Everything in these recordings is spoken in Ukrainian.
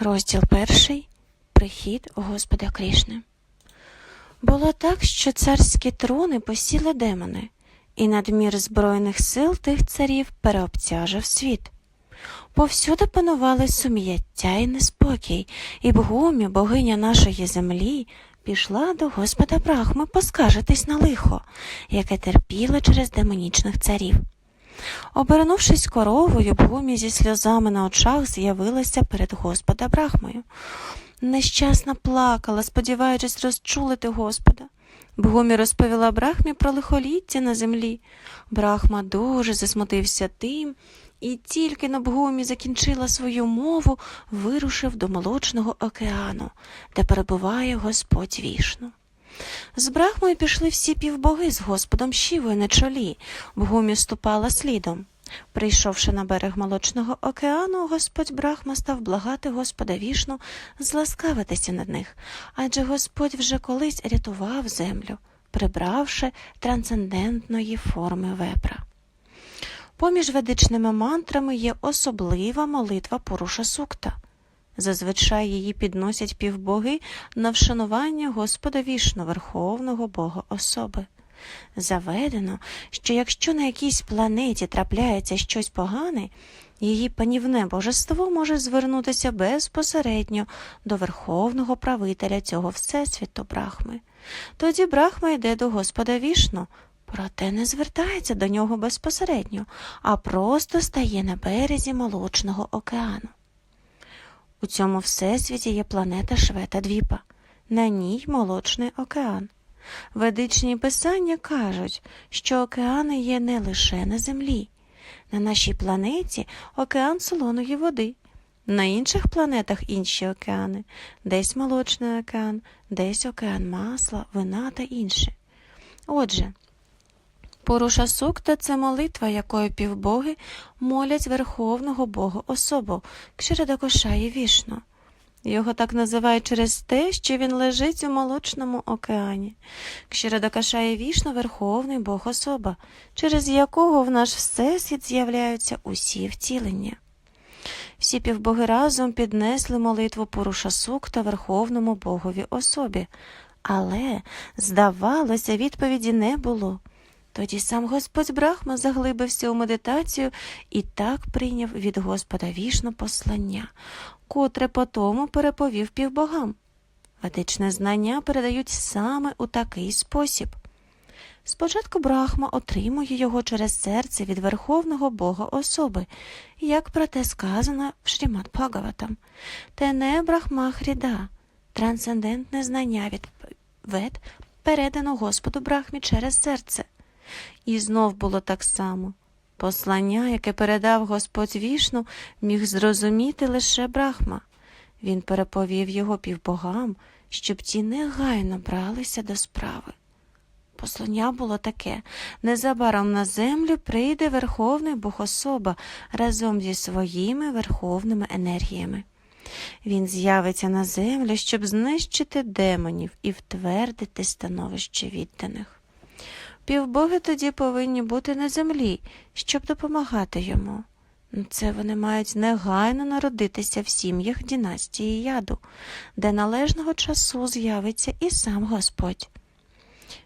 Розділ перший Прихід Господа Крішни. Було так, що царські трони посіли демони, і надмір збройних сил тих царів переобтяжив світ. Повсюди панували сум'яття і неспокій, і Бгумі, богиня нашої землі, пішла до Господа Брахми поскаржитись на лихо, яке терпіло через демонічних царів. Обернувшись коровою, Бгумі зі сльозами на очах з'явилася перед Господа Брахмою. Нещасна плакала, сподіваючись розчулити Господа. Бгумі розповіла Брахмі про лихоліття на землі. Брахма дуже засмутився тим, і тільки на Бгумі закінчила свою мову, вирушив до молочного океану, де перебуває Господь вішну. З Брахмою пішли всі півбоги з Господом Шівою на чолі. Бгумі ступала слідом. Прийшовши на берег молочного океану, господь Брахма став благати Господа вішну зласкавитися над них, адже Господь вже колись рятував землю, прибравши трансцендентної форми вепра. Поміж ведичними мантрами є особлива молитва Поруша Сукта. Зазвичай її підносять півбоги на вшанування Господа вішну, Верховного Бога особи. Заведено, що якщо на якійсь планеті трапляється щось погане, її панівне божество може звернутися безпосередньо до верховного правителя цього всесвіту Брахми. Тоді Брахма йде до Господа вішну, проте не звертається до нього безпосередньо, а просто стає на березі молочного океану. У цьому всесвіті є планета Швета Двіпа, на ній молочний океан. Ведичні писання кажуть, що океани є не лише на землі. На нашій планеті океан солоної води, на інших планетах інші океани, десь молочний океан, десь океан масла, вина та інше. Отже, Поруша Сукта це молитва, якою півбоги молять Верховного Бога особу, Кширадакошаї Вішну. Його так називають через те, що він лежить у молочному океані. Кширадакашає вішно Верховний Бог особа, через якого в наш всесвіт з'являються усі втілення. Всі півбоги разом піднесли молитву Поруша Сукта Верховному Богові особі, але, здавалося, відповіді не було. Тоді сам Господь Брахма заглибився у медитацію і так прийняв від Господа вішно послання, котре потому переповів півбогам. Ведичне знання передають саме у такий спосіб. Спочатку Брахма отримує його через серце від Верховного Бога особи, як про те сказано в Шрімат Бхагаватам. Тене Брахма Хріда, трансцендентне знання від вед передано Господу Брахмі через серце. І знов було так само. Послання, яке передав Господь вішну, міг зрозуміти лише Брахма. Він переповів його півбогам, щоб ті негайно бралися до справи. Послання було таке незабаром на землю прийде Верховний Богособа разом зі своїми верховними енергіями. Він з'явиться на землю, щоб знищити демонів і втвердити становище відданих. Півбоги тоді повинні бути на землі, щоб допомагати йому. Це вони мають негайно народитися в сім'ях дінастії яду, де належного часу з'явиться і сам Господь.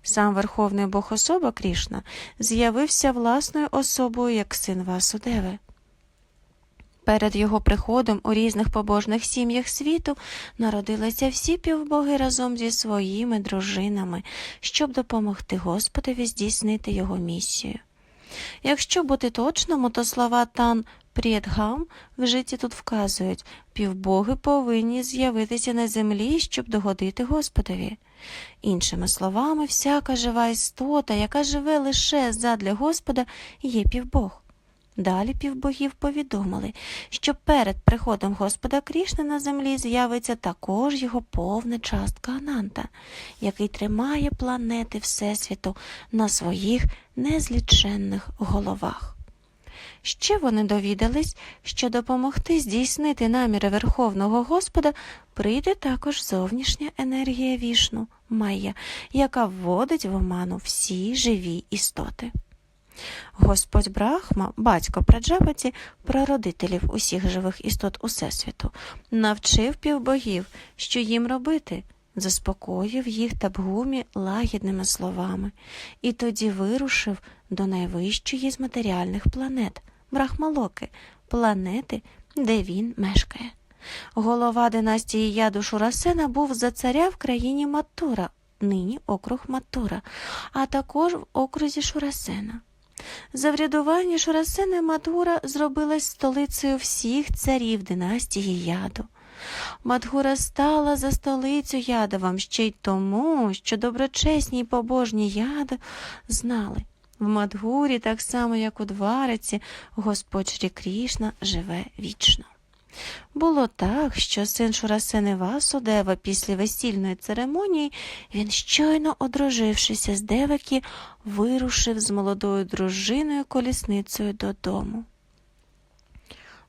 Сам Верховний Бог особа Крішна з'явився власною особою як син Васудеви. Перед його приходом у різних побожних сім'ях світу народилися всі півбоги разом зі своїми дружинами, щоб допомогти Господові здійснити його місію. Якщо бути точному, то слова тан Прієдгам в житті тут вказують півбоги повинні з'явитися на землі, щоб догодити Господові. Іншими словами, всяка жива істота, яка живе лише задля Господа, є півбог. Далі півбогів повідомили, що перед приходом Господа Крішни на землі з'явиться також його повна частка Ананта, який тримає планети Всесвіту на своїх незліченних головах. Ще вони довідались, що допомогти здійснити наміри Верховного Господа прийде також зовнішня енергія вішну, майя, яка вводить в оману всі живі істоти. Господь Брахма, батько Праджапаті, прародителів усіх живих істот Усесвіту, навчив півбогів, що їм робити, заспокоїв їх табгумі лагідними словами, і тоді вирушив до найвищої з матеріальних планет Брахмалоки, планети, де він мешкає. Голова династії яду Шурасена був за царя в країні Маттура, нині округ Маттура, а також в окрузі Шурасена. За врядування Шурасена Мадгура зробилась столицею всіх царів династії яду. Мадгура стала за столицю ядовам ще й тому, що доброчесні й побожні яди знали. В Мадгурі, так само як у Двариці, Господь Шрі Крішна живе вічно. Було так, що син Шурасени Васудева після весільної церемонії, він щойно одружившися з Девакі, вирушив з молодою дружиною колісницею додому.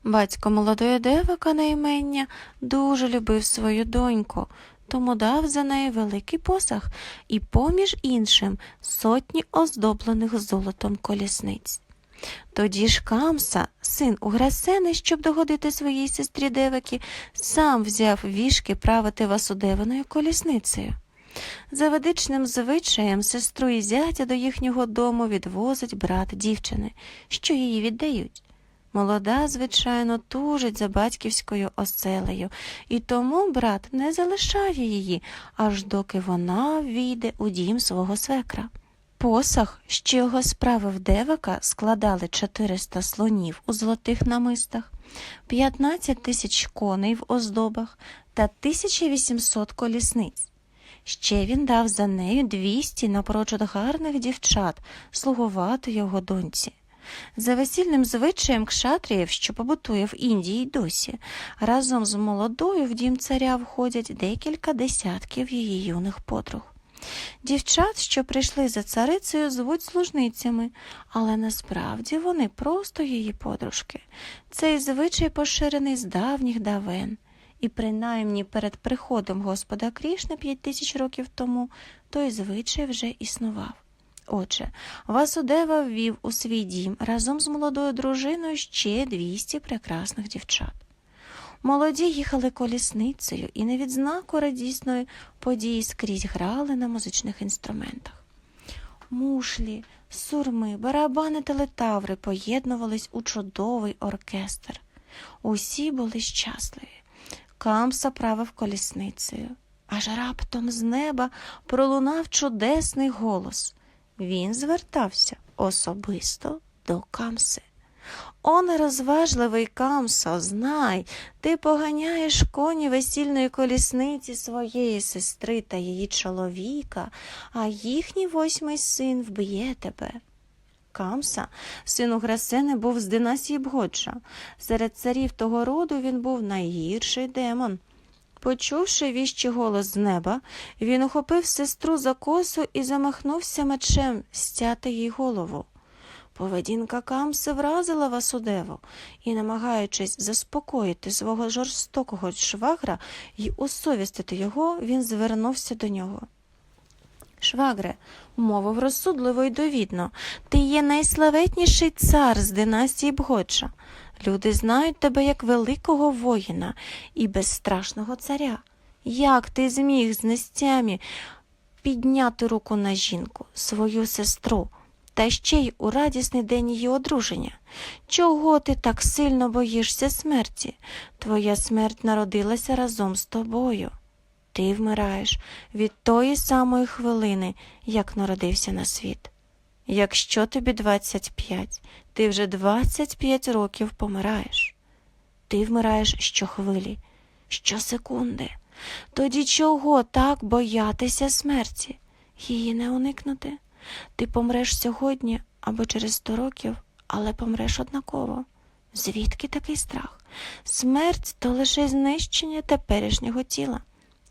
Батько молодої Девака на імення дуже любив свою доньку, тому дав за неї великий посаг і, поміж іншим, сотні оздоблених золотом колісниць. Тоді ж Камса, син Уграсени, щоб догодити своїй сестрі Девакі, сам взяв вішки правити Васудевиною колісницею. За ведичним звичаєм сестру і зятя до їхнього дому відвозить брат дівчини, що її віддають. Молода, звичайно, тужить за батьківською оселею, і тому брат не залишає її, аж доки вона війде у дім свого свекра. Посах, що його справив Девака, складали 400 слонів у золотих намистах, 15 тисяч коней в оздобах та 1800 колісниць. Ще він дав за нею 200 напрочуд гарних дівчат слугувати його доньці. За весільним звичаєм кшатріїв, що побутує в Індії й досі, разом з молодою в дім царя входять декілька десятків її юних подруг. Дівчат, що прийшли за царицею, звуть служницями, але насправді вони просто її подружки. Цей звичай поширений з давніх давен, і принаймні перед приходом Господа Крішна п'ять тисяч років тому той звичай вже існував. Отже, Васудева ввів у свій дім разом з молодою дружиною ще 200 прекрасних дівчат. Молоді їхали колісницею і на відзнаку радісної події скрізь грали на музичних інструментах. Мушлі, сурми, барабани та летаври поєднувались у чудовий оркестр. Усі були щасливі. Камса правив колісницею, аж раптом з неба пролунав чудесний голос. Він звертався особисто до Камси. О, нерозважливий Камсо, знай, ти поганяєш коні весільної колісниці своєї сестри та її чоловіка, а їхній восьмий син вб'є тебе. Камса, син Уграсени, був з династії Бгоджа. Серед царів того роду він був найгірший демон. Почувши віщий голос з неба, він ухопив сестру за косу і замахнувся мечем стяти їй голову. Поведінка Камси вразила Васудеву, і, намагаючись заспокоїти свого жорстокого швагра і усовістити його, він звернувся до нього. Швагре, мовив розсудливо й довідно, ти є найславетніший цар з династії Бгоджа. Люди знають тебе як великого воїна і безстрашного царя. Як ти зміг з нестями підняти руку на жінку, свою сестру, та ще й у радісний день її одруження? Чого ти так сильно боїшся смерті? Твоя смерть народилася разом з тобою. Ти вмираєш від тої самої хвилини, як народився на світ. Якщо тобі 25, ти вже 25 років помираєш. Ти вмираєш щохвилі, щосекунди. Тоді чого так боятися смерті? Її не уникнути. Ти помреш сьогодні або через 100 років, але помреш однаково. Звідки такий страх? Смерть то лише знищення теперішнього тіла.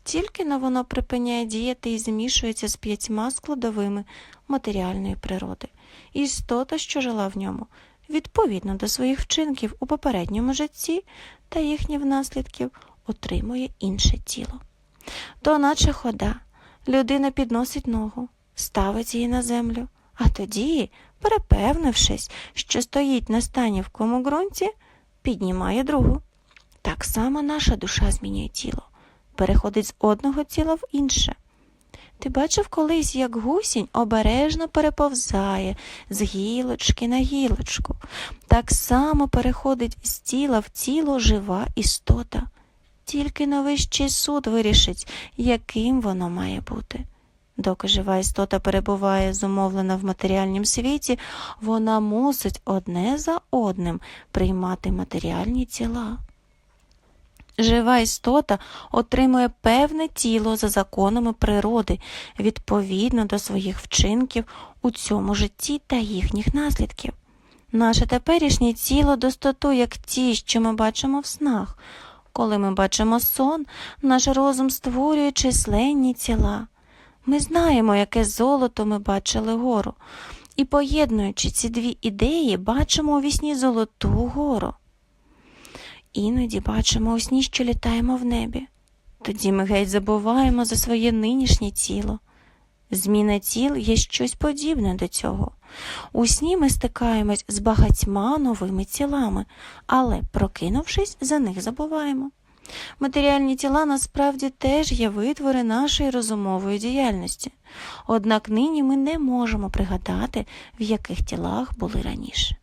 Тільки но воно припиняє діяти і змішується з п'ятьма складовими матеріальної природи. Істота, що жила в ньому, відповідно до своїх вчинків у попередньому житті та їхніх наслідків, отримує інше тіло. То наче хода, людина підносить ногу, ставить її на землю, а тоді, перепевнившись, що стоїть на станівкому ґрунті, піднімає другу. Так само наша душа змінює тіло, переходить з одного тіла в інше. Ти бачив колись, як гусінь обережно переповзає з гілочки на гілочку. Так само переходить з тіла в тіло жива істота. Тільки найвищий суд вирішить, яким воно має бути. Доки жива істота перебуває зумовлена в матеріальнім світі, вона мусить одне за одним приймати матеріальні тіла. Жива істота отримує певне тіло за законами природи відповідно до своїх вчинків у цьому житті та їхніх наслідків. Наше теперішнє тіло достоту, як ті, що ми бачимо в снах. Коли ми бачимо сон, наш розум створює численні тіла. Ми знаємо, яке золото ми бачили гору, і, поєднуючи ці дві ідеї, бачимо у вісні золоту гору. Іноді бачимо у сні, що літаємо в небі. Тоді ми геть забуваємо за своє нинішнє тіло. Зміна тіл є щось подібне до цього. У сні ми стикаємось з багатьма новими тілами, але, прокинувшись, за них забуваємо. Матеріальні тіла насправді теж є витвори нашої розумової діяльності, однак нині ми не можемо пригадати, в яких тілах були раніше.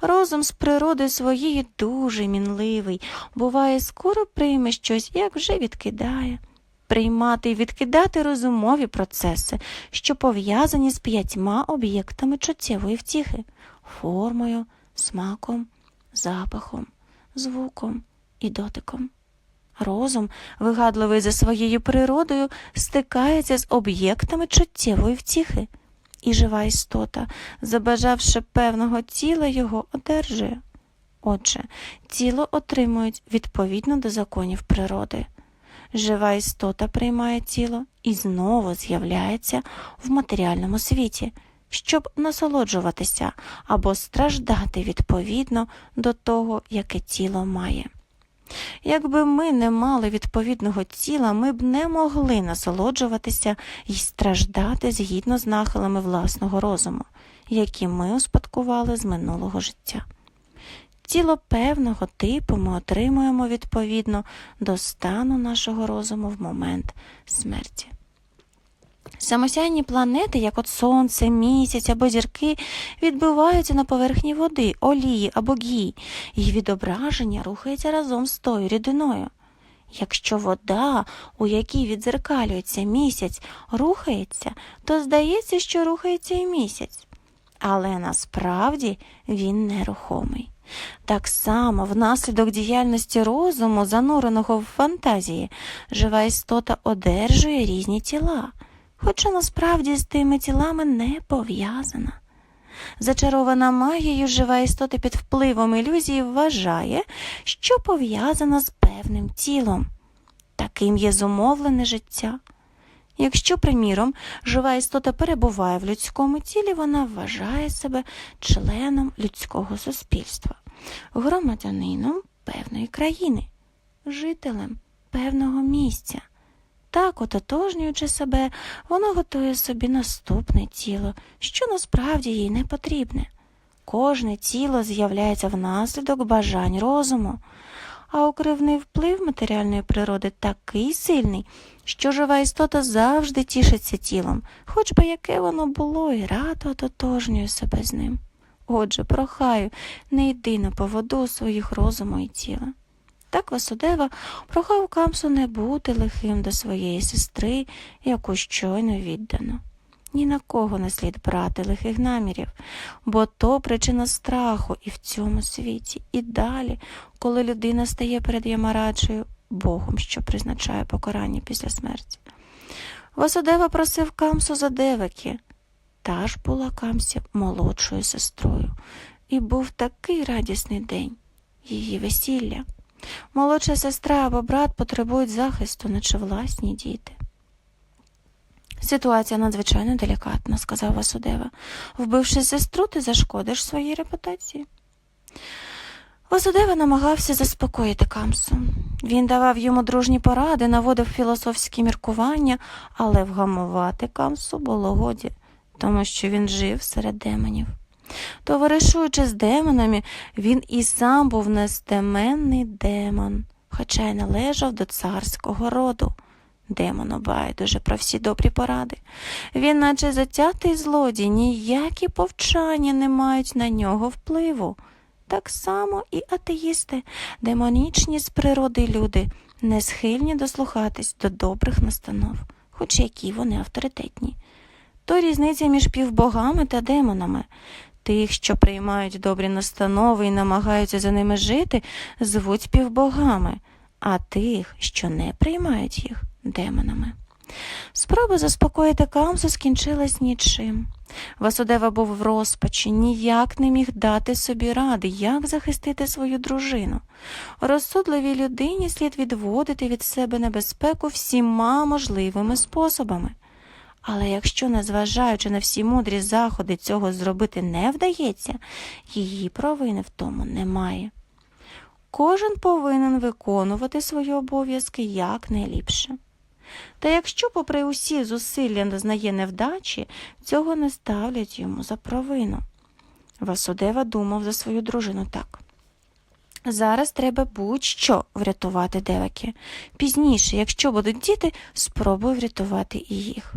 Розум з природи своєї дуже мінливий, буває, скоро прийме щось, як вже відкидає. Приймати і відкидати розумові процеси, що пов'язані з п'ятьма об'єктами чуттєвої втіхи формою, смаком, запахом, звуком і дотиком. Розум, вигадливий за своєю природою, стикається з об'єктами чуттєвої втіхи, і жива істота, забажавши певного тіла, його одержує. Отже, тіло отримують відповідно до законів природи. Жива істота приймає тіло і знову з'являється в матеріальному світі, щоб насолоджуватися або страждати відповідно до того, яке тіло має. Якби ми не мали відповідного тіла, ми б не могли насолоджуватися і страждати згідно з нахилами власного розуму, які ми успадкували з минулого життя. Тіло певного типу ми отримуємо відповідно до стану нашого розуму в момент смерті. Самосяйні планети, як от Сонце, місяць або зірки, відбиваються на поверхні води, олії або гії, і відображення рухається разом з тою рідиною. Якщо вода, у якій відзеркалюється місяць, рухається, то здається, що рухається і місяць. Але насправді він нерухомий. Так само, внаслідок діяльності розуму, зануреного в фантазії, жива істота одержує різні тіла хоча насправді з тими тілами не пов'язана. Зачарована магією жива істота під впливом ілюзії вважає, що пов'язана з певним тілом. Таким є зумовлене життя. Якщо, приміром, жива істота перебуває в людському тілі, вона вважає себе членом людського суспільства, громадянином певної країни, жителем певного місця. Так, ототожнюючи себе, вона готує собі наступне тіло, що насправді їй не потрібне. Кожне тіло з'являється внаслідок бажань розуму, а укривний вплив матеріальної природи такий сильний, що жива істота завжди тішиться тілом, хоч би яке воно було, і радо ототожнює себе з ним. Отже, прохаю, не йди на поводу своїх розуму і тіла. Так Васудева прохав Камсу не бути лихим до своєї сестри, яку щойно віддано. Ні на кого не слід брати лихих намірів, бо то причина страху і в цьому світі, і далі, коли людина стає перед Ямараджею, Богом, що призначає покарання після смерті. Васудева просив Камсу за девики. Та ж була Камсі молодшою сестрою, і був такий радісний день її весілля. Молодша сестра або брат потребують захисту, наче власні діти. Ситуація надзвичайно делікатна, сказав Васудева. Вбивши сестру, ти зашкодиш своїй репутації. Васудева намагався заспокоїти Камсу. Він давав йому дружні поради, наводив філософські міркування, але вгамувати Камсу було годі. тому що він жив серед демонів. Товаришуючи з демонами, він і сам був нестеменний демон, хоча й належав до царського роду. Демону байдуже про всі добрі поради. Він, наче затятий злодій, ніякі повчання не мають на нього впливу. Так само і атеїсти, демонічні з природи люди, не схильні дослухатись до добрих настанов, хоч які вони авторитетні. То різниця між півбогами та демонами. Тих, що приймають добрі настанови і намагаються за ними жити, звуть півбогами, а тих, що не приймають їх, демонами. Спроба заспокоїти Камсу скінчилась нічим. Васудева був в розпачі, ніяк не міг дати собі ради, як захистити свою дружину. Розсудливій людині слід відводити від себе небезпеку всіма можливими способами. Але якщо, незважаючи на всі мудрі заходи, цього зробити не вдається, її провини в тому немає. Кожен повинен виконувати свої обов'язки якнайліпше. Та якщо, попри усі зусилля зазнає невдачі, цього не ставлять йому за провину. Васудева думав за свою дружину так. Зараз треба будь-що врятувати деваки. Пізніше, якщо будуть діти, спробую врятувати і їх.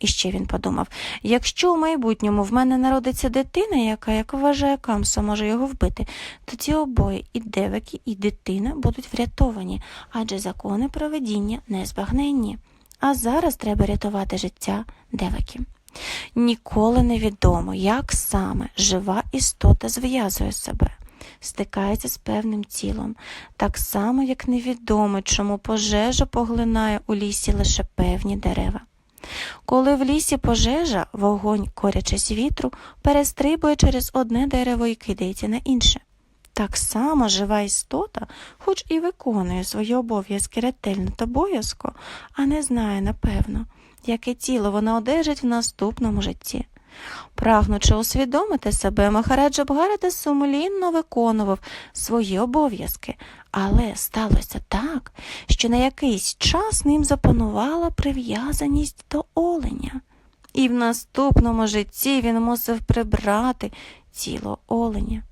І ще він подумав якщо у майбутньому в мене народиться дитина, яка, як вважає Камса, може його вбити, то ці обоє і деваки, і дитина будуть врятовані, адже закони проведіння незбагненні. А зараз треба рятувати життя деваки. Ніколи не відомо, як саме жива істота зв'язує себе, стикається з певним тілом, так само, як невідомо, чому пожежа поглинає у лісі лише певні дерева. Коли в лісі пожежа, вогонь, корячись вітру, перестрибує через одне дерево і кидається на інше. Так само жива істота, хоч і виконує свої обов'язки ретельно та боязко, а не знає, напевно, яке тіло вона одержить в наступному житті. Прагнучи усвідомити себе, Махараджа Бгарата сумлінно виконував свої обов'язки, але сталося так, що на якийсь час ним запанувала прив'язаність до оленя, і в наступному житті він мусив прибрати тіло оленя.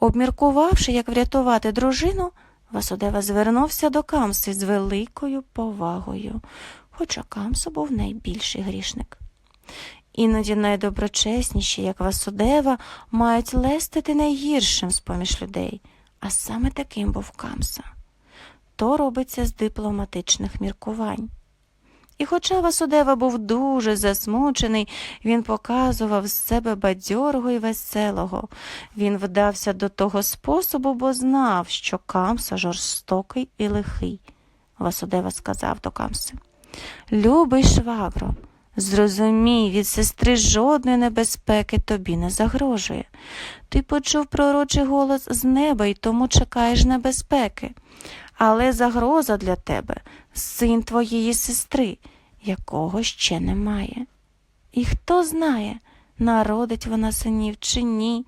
Обміркувавши, як врятувати дружину, Васудева звернувся до Камси з великою повагою, хоча Камса був найбільший грішник. Іноді найдоброчесніші, як Васудева, мають лестити найгіршим з поміж людей, а саме таким був Камса. То робиться з дипломатичних міркувань. І хоча Васудева був дуже засмучений, він показував з себе бадьорого і веселого. Він вдався до того способу, бо знав, що Камса жорстокий і лихий. Васудева сказав до Камси. Любий швагро, Зрозумій, від сестри жодної небезпеки тобі не загрожує. Ти почув пророчий голос з неба і тому чекаєш небезпеки. Але загроза для тебе син твоєї сестри, якого ще немає. І хто знає, народить вона синів чи ні.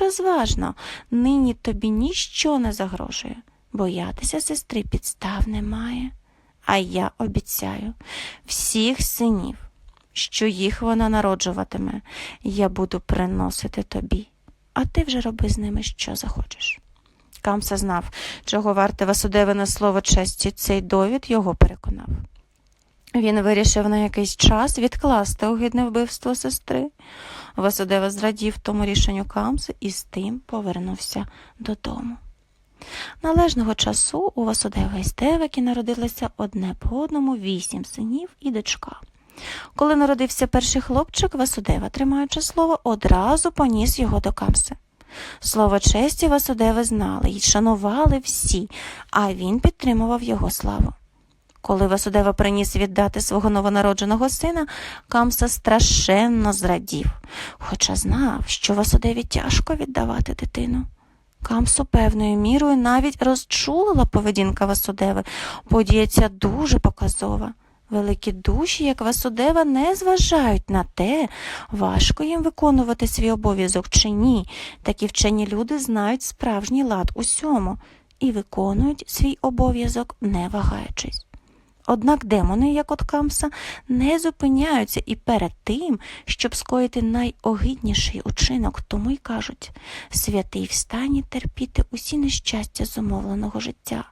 Розважно, нині тобі ніщо не загрожує. Боятися сестри підстав немає. А я обіцяю всіх синів що їх вона народжуватиме, я буду приносити тобі, а ти вже роби з ними що захочеш. Камса знав, чого варте Васудевине слово честі, цей довід його переконав. Він вирішив на якийсь час відкласти огидне вбивство сестри. Васудева зрадів тому рішенню Камси і з тим повернувся додому. Належного часу у Васудева і Стевики народилося одне по одному вісім синів і дочка. Коли народився перший хлопчик, Васудева, тримаючи слово, одразу поніс його до Камси. Слово честі Васудеви знали і шанували всі, а він підтримував його славу. Коли Васудева приніс віддати свого новонародженого сина, Камса страшенно зрадів, хоча знав, що Васудеві тяжко віддавати дитину. Камсу певною мірою навіть розчулила поведінка Васудеви, подія ця дуже показова. Великі душі, як Васудева, не зважають на те, важко їм виконувати свій обов'язок чи ні. Такі вчені люди знають справжній лад усьому і виконують свій обов'язок, не вагаючись. Однак демони, як от Камса, не зупиняються і перед тим, щоб скоїти найогидніший учинок, тому й кажуть святий в стані терпіти усі нещастя зумовленого життя.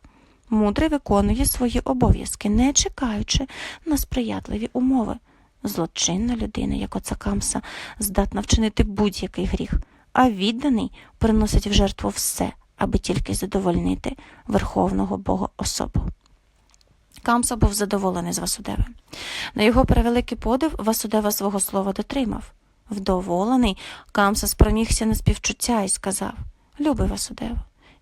Мудрий виконує свої обов'язки, не чекаючи на сприятливі умови. Злочинна людина, як оця Камса, здатна вчинити будь-який гріх, а відданий приносить в жертву все, аби тільки задовольнити Верховного Бога особу. Камса був задоволений з Васудеви. На його превеликий подив Васудева свого слова дотримав. Вдоволений, Камса спромігся на співчуття і сказав Любий Васудево,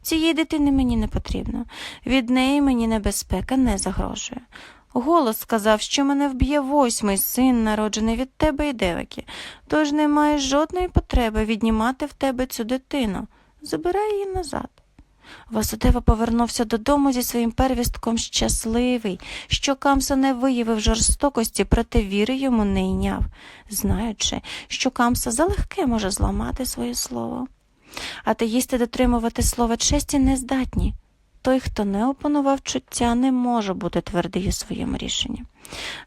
цієї дитини мені не потрібно. Від неї мені небезпека не загрожує. Голос сказав, що мене вб'є восьмий син, народжений від тебе і девики, тож немає жодної потреби віднімати в тебе цю дитину. Забирай її назад. Васудева повернувся додому зі своїм первістком щасливий, що Камса не виявив жорстокості, проте віри йому не йняв, знаючи, що Камса залегке може зламати своє слово. Атеїсти дотримувати слова честі не здатні. Той, хто не опанував чуття, не може бути твердий у своєму рішенні.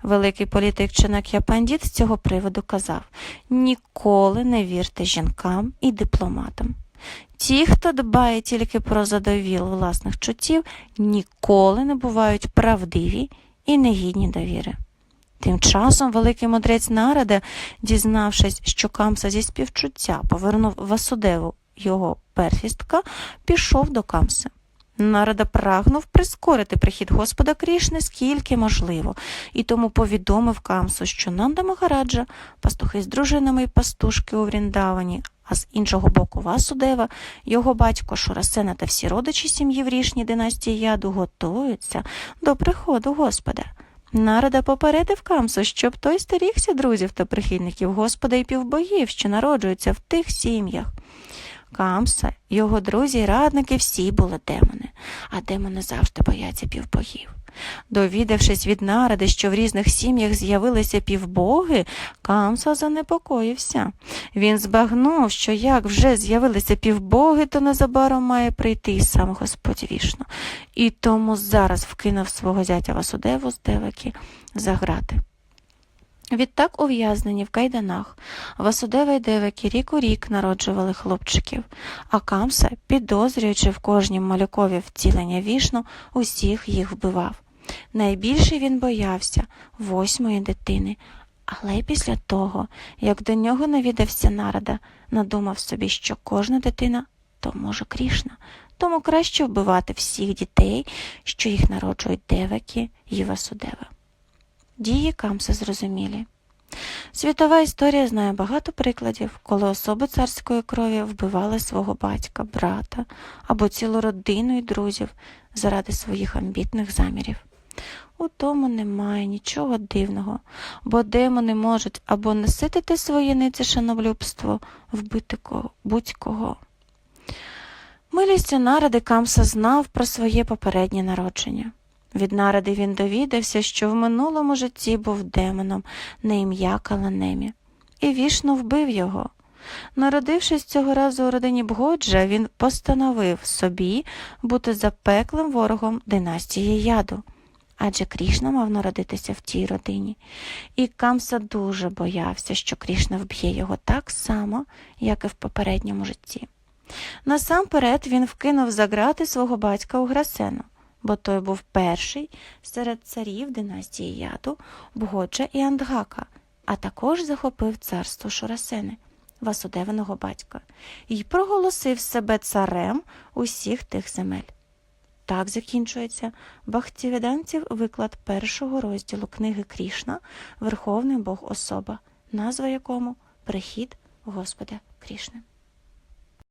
Великий політик Ченак'я Пандіт з цього приводу казав ніколи не вірте жінкам і дипломатам. Ті, хто дбає тільки про задовіл власних чуттів, ніколи не бувають правдиві і негідні довіри. Тим часом великий мудрець Нараде, дізнавшись, що Камса зі співчуття повернув Васудеву його перфістка, пішов до Камси. Нарада прагнув прискорити прихід Господа Крішни скільки можливо, і тому повідомив Камсу, що Нанда Магараджа, пастухи з дружинами і пастушки у Вріндавані, а з іншого боку Васудева, його батько Шурасена та всі родичі сім'ї в рішній династії яду готуються до приходу Господа. Нарада попередив Камсу, щоб той стерігся друзів та прихильників Господа і півбогів, що народжуються в тих сім'ях. Камса, його друзі й радники всі були демони, а демони завжди бояться півбогів. Довідавшись від наради, що в різних сім'ях з'явилися півбоги, Камса занепокоївся. Він збагнув, що як вже з'явилися півбоги, то незабаром має прийти і сам Господь вішно, і тому зараз вкинув свого зятя Васудеву з Девики за грати. Відтак ув'язнені в кайданах Васудева й Девики рік у рік народжували хлопчиків, а Камса, підозрюючи в кожнім малюкові втілення вішну, усіх їх вбивав. Найбільше він боявся восьмої дитини, але після того, як до нього навідався нарада, надумав собі, що кожна дитина то може Крішна, тому краще вбивати всіх дітей, що їх народжують Деваки і Васудева. Дії Камса зрозумілі. Світова історія знає багато прикладів, коли особи царської крові вбивали свого батька, брата або цілу родину і друзів заради своїх амбітних замірів. У тому немає нічого дивного, бо демони можуть або наситити своє нице шаноблюбство, вбити кого, будь-кого. Милістю наради Камса знав про своє попереднє народження. Від наради він довідався, що в минулому житті був демоном на ім'я Каланемі, і вішно вбив його. Народившись цього разу у родині Бгоджа, він постановив собі бути запеклим ворогом династії яду, адже Крішна мав народитися в тій родині, і Камса дуже боявся, що Крішна вб'є його так само, як і в попередньому житті. Насамперед він вкинув за грати свого батька Уграсену бо той був перший серед царів династії Яду, Бгоджа і Андгака, а також захопив царство Шурасени, Васудеваного батька, і проголосив себе царем усіх тих земель. Так закінчується Бахтіведанців виклад першого розділу книги Крішна, Верховний Бог Особа, назва якому Прихід Господа Крішни.